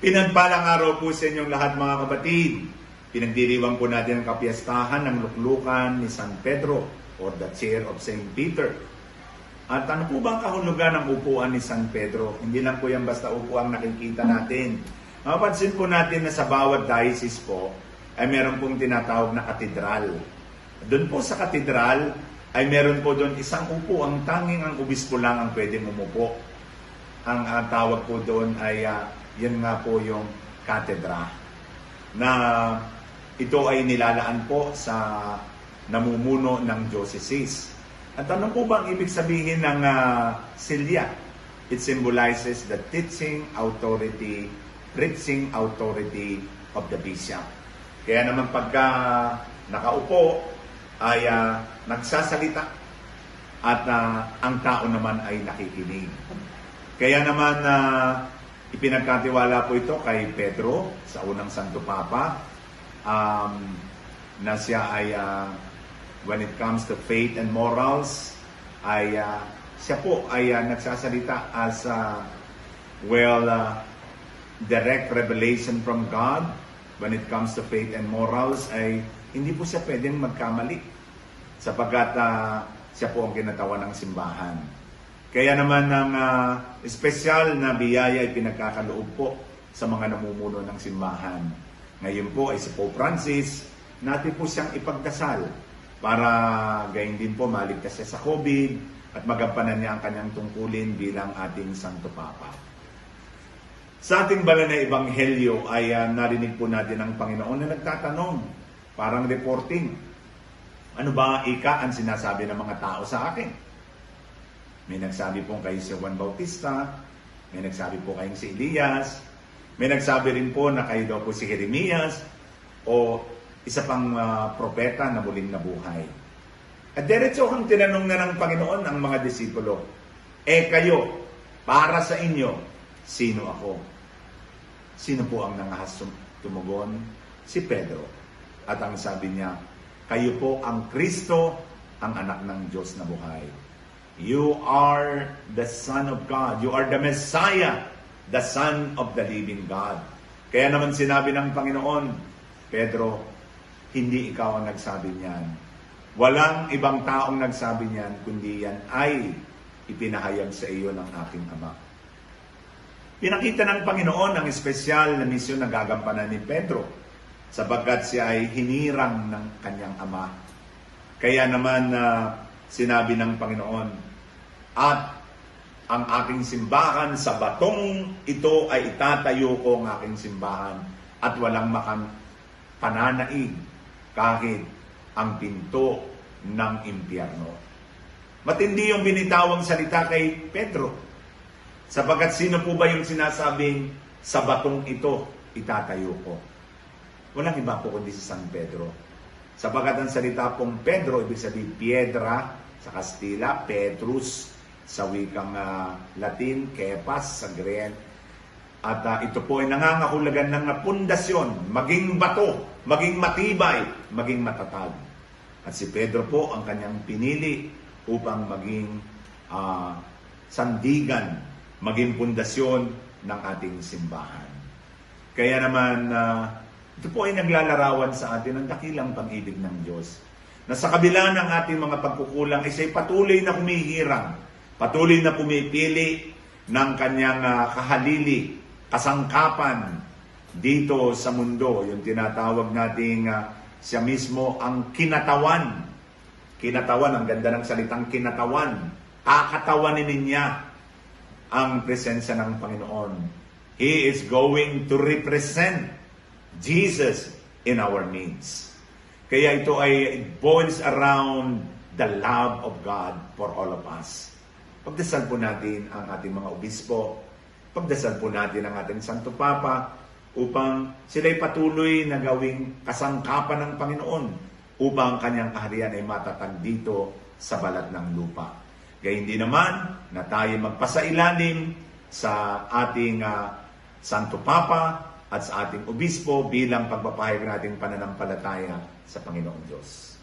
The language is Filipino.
Pinagpalang araw po sa inyong lahat mga kapatid. Pinagdiriwang po natin ang kapiyastahan ng luklukan ni San Pedro or the Chair of St. Peter. At ano po ba ang kahulugan ng upuan ni San Pedro? Hindi lang po yan basta upuan nakikita natin. Mapapansin po natin na sa bawat diocese po ay meron pong tinatawag na katedral. Doon po sa katedral ay meron po doon isang upo. Ang tanging ang obispo lang ang pwedeng umupo. Ang ah, tawag po doon ay ah, yan nga po yung katedra na ito ay nilalaan po sa namumuno ng diocese. At ano po ba ang ibig sabihin ng uh, silya? It symbolizes the teaching authority, preaching authority of the bishop. Kaya naman pagka nakaupo ay ah, nagsasalita at ah, ang tao naman ay nakikinig. Kaya naman na ipinagkatiwala po ito kay Pedro sa unang Santo Papa um, na siya ay ah, when it comes to faith and morals ay ah, siya po ay ah, nagsasalita as ah, well ah, direct revelation from God when it comes to faith and morals ay hindi po siya pwedeng magkamali sapagkat ah, siya po ang kinatawan ng simbahan. Kaya naman ng ah, espesyal na biyaya ay pinagkakaloob po sa mga namumuno ng simbahan. Ngayon po ay si Pope Francis, natin po siyang ipagdasal para gayon din po maligtas siya sa COVID at magampanan niya ang kanyang tungkulin bilang ating Santo Papa. Sa ating banal na ebanghelyo ay ah, narinig po natin ang Panginoon na nagtatanong, parang reporting. Ano ba ika ang sinasabi ng mga tao sa akin? May nagsabi po kay si Juan Bautista, may nagsabi po kayong si Elias, may nagsabi rin po na kayo daw po si Jeremias o isa pang ah, propeta na muling nabuhay. At diretso ang tinanong na ng Panginoon ang mga disipulo, Eh kayo, para sa inyo, sino ako? Sino po ang nangahas tum- tumugon? Si Pedro. At ang sabi niya, kayo po ang Kristo, ang anak ng Diyos na buhay. You are the Son of God. You are the Messiah, the Son of the living God. Kaya naman sinabi ng Panginoon, Pedro, hindi ikaw ang nagsabi niyan. Walang ibang taong nagsabi niyan, kundi yan ay ipinahayag sa iyo ng aking Ama. Pinakita ng Panginoon ang espesyal na misyon na gagampanan ni Pedro sapagkat siya ay hinirang ng kanyang ama. Kaya naman na sinabi ng Panginoon, at ang aking simbahan sa batong ito ay itatayo ko ang aking simbahan at walang makang pananaig kahit ang pinto ng impyerno. Matindi yung binitawang salita kay Pedro. Sapagkat sino po ba yung sinasabing sa batong ito itatayo ko? Walang iba po kundi si San Pedro. Sapagkat ang salita pong Pedro, ibig sabihin piedra sa Kastila, Petrus sa wikang ah, Latin, Kepas sa Grek. At ah, ito po ay nangangahulugan ng pundasyon, maging bato, maging matibay, maging matatag. At si Pedro po ang kanyang pinili upang maging ah, sandigan, maging pundasyon ng ating simbahan. Kaya naman, ah, ito po ay naglalarawan sa atin ng dakilang pag-ibig ng Diyos. Na sa kabila ng ating mga pagkukulang, ay patuloy na humihirang, patuloy na pumipili ng kanyang ah, kahalili, kasangkapan dito sa mundo. Yung tinatawag nating ah, siya mismo ang kinatawan. Kinatawan, ang ganda ng salitang kinatawan. Kakatawanin niya ang presensya ng Panginoon. He is going to represent Jesus in our needs. Kaya ito ay it boils around the love of God for all of us. Pagdasal po natin ang ating mga obispo, pagdasal po natin ang ating Santo Papa upang sila'y patuloy na gawing kasangkapan ng Panginoon upang ang kanyang kaharian ay matatag dito sa balat ng lupa. Gayun din naman na tayo magpasailalim sa ating ah, Santo Papa at sa ating obispo bilang pagpapahayag nating pananampalataya sa Panginoong Diyos.